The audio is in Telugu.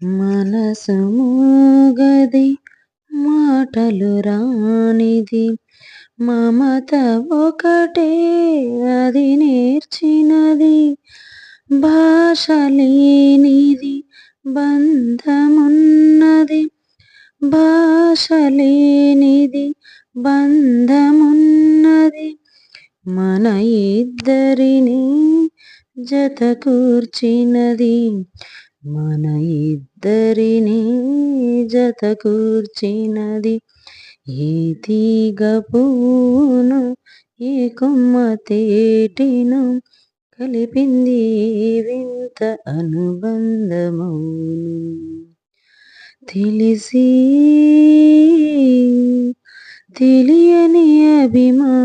మనసు మూగది మాటలు రానిది. మమత ఒకటే అది నేర్చినది. భాష లేనిది బంధమున్నది. భాష లేనిది బంధమున్నది. మన ఇద్దరిని జత కూర్చినది మన ఇద్దరిని జత కూర్చినది ఏ తీగ పువ్వును ఏ కొమ్మ తేటిను కలిపింది వింత అనుబంధమౌను. తెలిసి తెలియని అభిమానం